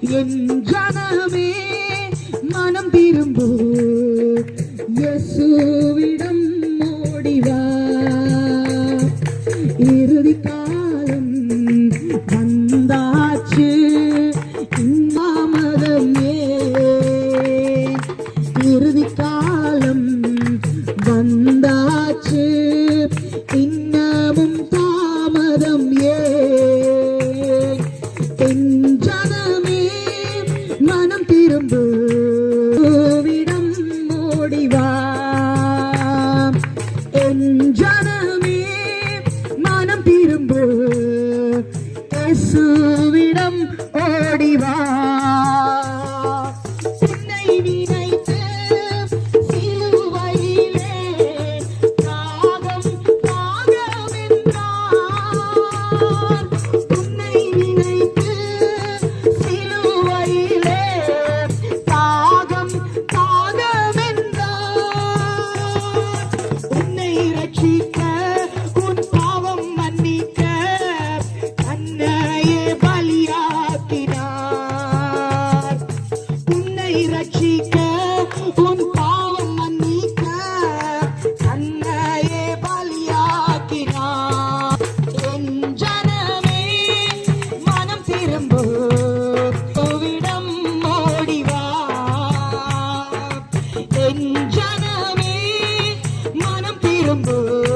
என் ஜனமே மனம் திரும்போ. இயேசுவிடம் ஓடிவா. கொண்டு பூவிடம் ஓடிவா. என் ஜனமே மனம் திரும்பு. இயேசுவிடம் ஓடிவா. Oh திரும்பு.